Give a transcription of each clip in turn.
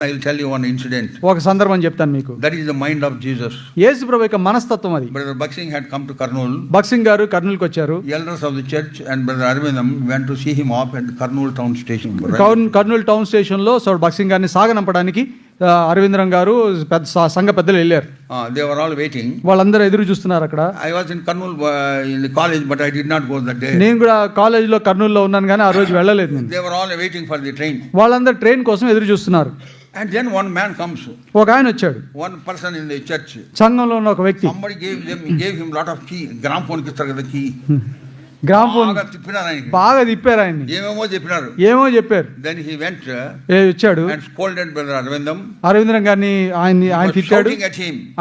I will tell you one incident. ఒక సందర్భం చెప్తాను మీకు That is the mind of Jesus. యేసు ప్రభు యొక్క మనస్తత్వం అది Brother Buxing had come to Karnool. బక్సింగ్ గారు కర్నూలుకి వచ్చారు Elders of the church and Brother Arvindam went to see him off at Karnool town station. right? Kurnool Kurnool town స్టేషన్లో so Bakht Singh గారిని సాగనంపడానికి అరవిందరం గారు పెద్ద స- సంఘ పెద్దలు వెళ్ళారు Uh, they were all waiting. వాళ్ళందరూ ఎదురు చూస్తున్నారు అక్కడ I was in Karnool uh, in the college, but I did not go that day. నేను కూడా కాలేజీలో కర్నూలులో ఉన్నాను కానీ ఆ రోజు వెళ్ళలేదు నేను They were all waiting for the train. వాళ్ళందరూ ట్రైన్ కోసం ఎదురు చూస్తున్నారు And then one man comes, ఒక ఆయన వచ్చాడు one person in the church. సంఘంలో ఉన్న ఒక వ్యక్తి Somebody gave them gave him lot of key. గ్రామ్కి ఇస్తారు కదా key. గ్రామ్ ఫోన్ బాగా తిప్పినారు ఆయనకి. బాగా తిప్పారు ఆయన్ని ఏమేమో చెప్పినారు. ఏమో చెప్పారు Then he went uh, ఏ వచ్చాడు and scolded Brother Arvindam. అరవిందరం గారిని ఆయన was తిట్టాడు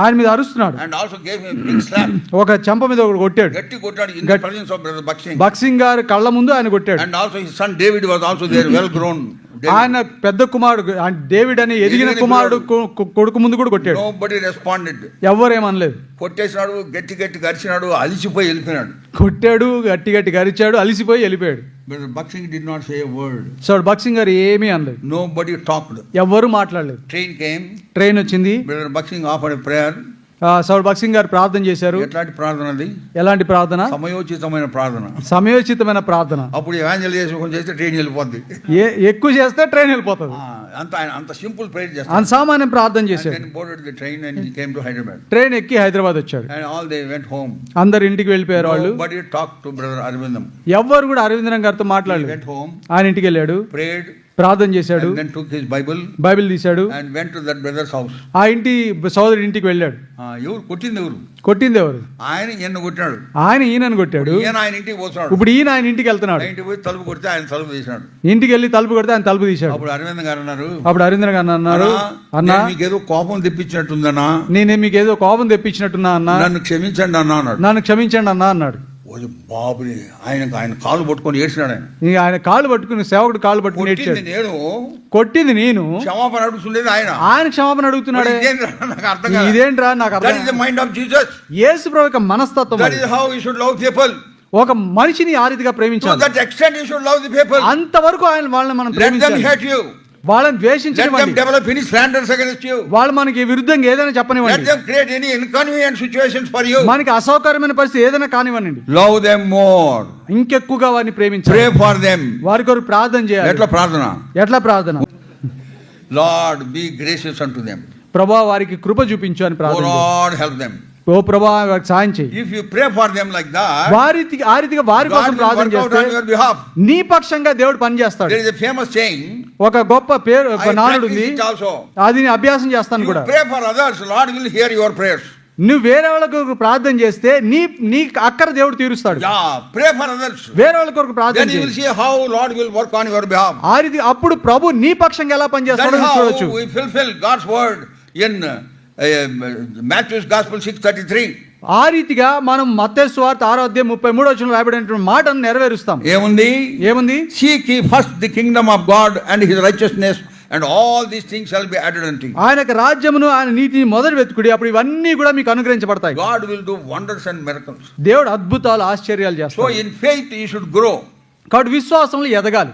ఆయన మీద అరుస్తున్నాడు and also gave him a big slap. ఒక చెంప మీద ఒకటి కొట్టాడు గట్టి కొట్టాడు in the గట్- presence of Brother Buxing. Buxing గారు కళ్ళ ముందు ఆయన కొట్టాడు And also his son David was also there, well grown. ఆయన పెద్ద కుమారుడు డేవిడ్ అని ఎదిగిన కుమారుడు కొడుకు ముందు కూడా కొట్టాడు. Nobody responded. ఎవ్వరేమనలేదు కొట్టేసినాడు గట్టి గట్టి గరిచినాడు అలిసిపోయి వెళ్ళిపోయినాడు. కొట్టాడు గట్టి గట్టి గరిచాడు అలిసిపోయి వెళ్ళిపోయాడు. Did not say a word. So Buxing గారు ఏమీ అనలేదు. Nobody talked. ఎవ్వరు మాట్లాడలేదు. Train came. ట్రైన్ వచ్చింది. Brother Buxing offered సౌడ్ బక్సింగ్ గారు ప్రార్థన చేశారు. ఎట్లాంటి ప్రార్థన అది? ఎలాంటి ప్రార్థన? సమయోచితమైన ప్రార్థన. సమయోచితమైన ప్రార్థన. అప్పుడు ఎవాంజలైజేషన్ కొంచెం చేస్తే ట్రైన్ వెళ్ళిపోద్ది. ఏ ఎక్కువ చేస్తే ట్రైన్ వెళ్ళిపోతుంది. అంత ఆయన అంత సింపుల్ ప్రేయర్ చేస్తాడు. అంత సామాన్యం ప్రార్థన and he came to Hyderabad. Train ఎక్కి హైదరాబాద్ వచ్చాడు. And all they went home. అందరు ఇంటికి వెళ్ళిపోయారు వాళ్ళు. Nobody talked to Brother Arvindam. ఎవ్వరు కూడా అరవిందరం గారితో మాట్లాడలేదు. Went home, ఆయన ఇంటికి వెళ్ళాడు. prayed, ప్రార్థన చేశాడు. Then took his Bible Bible తీశాడు. and went to that brother's house. ఆ ఇంటి సోదరుడి ఇంటికి వెళ్ళాడు. ఎవరు? కొట్టింది ఎవరు? కొట్టింది ఎవరు? ఆయన ఈయన కొట్టినాడు ఆయన ఈయనని కొట్టాడు. ఈయన ఆయన ఇంటికి పోతున్నాడు ఇప్పుడు ఈయన ఆయన ఇంటికి వెళ్తున్నాడు. ఇంటికి పోయి తలుపు కొడితే ఆయన తలుపు తీసినాడు ఇంటికి వెళ్ళి తలుపు కొడితే ఆయన తలుపు తీశాడు. అప్పుడు అరవింద్ గారు అన్నారు అప్పుడు అరవిందర్ గారు అన్నారు అన్నా "నేను మీకు ఏదో కోపం తెప్పించినట్టుందన్నా. నేనే మీకు ఏదో కోపం తెప్పించినట్టున్నా అన్నా. నన్ను క్షమించండి అన్నా అన్నాడు. నన్ను క్షమించండి అన్నా అన్నాడు. బాబుని ఆయన ఆయన కాలు పట్టుకొని ఏడ్చినాడు ఆయన. ఇక ఆయన కాళ్ళు పట్టుకుని సేవకుడు కాళ్ళు పట్టుకుని కొట్టింది ఏడ్చాడు. నేను. కొట్టింది నేను. క్షమాపణ అడుగుతుండేది ఆయన. ఆయన క్షమాపణ అడుగుతున్నాడే. నాకు అర్థం కాదు ఇదేంట్రా? నాకు దట్ అర్థం is the mind of Jesus యేసు ప్రభు యొక్క మనస్తత్వం దట్ అది. Is how you should love people ఒక మనిషిని ఆ రీతిగా టు ప్రేమించాలి that extent you should love the people అంతవరకు ఆయన వాళ్ళని మనం లెట్ దెమ్ ప్రేమించాలి. హేట్ యు వాళ్ళని ద్వేషించనివ్వండి. Develop any slanders against you వాళ్ళు మనకి విరుద్ధంగా ఏదైనా లెట్ చెప్పనివ్వండి them create any inconvenient situations for you మనకి అసౌకర్యమైన పరిస్థితి ఏదైనా కానివ్వండి. లవ్ దెమ్ మోర్ ఇంకెక్కువగా వారిని ప్రే ప్రేమించాలి ఫర్ వారి కొరకు ప్రార్థన చేయాలి. ఎట్లా ప్రార్థన? ఎట్లా ప్రార్థన? Lord be gracious unto them ప్రభా వారికి కృప చూపించు అని ప్రార్థన. లార్డ్ హెల్ప్ దెమ్ ఓ ప్రభా వారికి సాయం చేయి. If you pray for them like that వారి ఆ రీతిగా వారి కోసం ప్రార్థన చేస్తే నీ పక్షంగా దేవుడు పనిచేస్తాడు ఫేమస్ సేయింగ్ ఒక గొప్ప పేరు ఒక నానుడు అది అభ్యాసం చేస్తాను కూడా. Pray for others Lord will hear your prayers నువ్వు వేరే వాళ్ళ వాళ్ళకు ప్రార్థన చేస్తే నీ నీ అక్కడ దేవుడు తీరుస్తాడు. ప్రే ఫర్ అదర్స్ వేరే వాళ్ళ కొరకు ప్రార్థన చేయి. How Lord will work on your behalf ఆ అప్పుడు ప్రభు నీ పక్షంగా ఎలా పని చేస్తాడో చూడొచ్చు. That word in uh, uh, Matthew's Gospel 6:33. ఆ రీతిగా మనం మత్తయి సువార్త ఆరో అధ్యాయం ముప్పై మూడో వచ్చిన రాయబడినటువంటి మాటను నెరవేరుస్తాం ఏముంది ఏముంది first the kingdom of God and his righteousness and all these things shall be added unto you. ఆయనకు రాజ్యమును ఆయన నీతిని మొదలు వెతుకుడి అప్పుడు ఇవన్నీ కూడా మీకు అనుగ్రహించబడతాయి God will do wonders and miracles. దేవుడు అద్భుతాలు ఆశ్చర్యాలు So చేస్తాడు in faith you should grow. కాబట్టి విశ్వాసంలో ఎదగాలి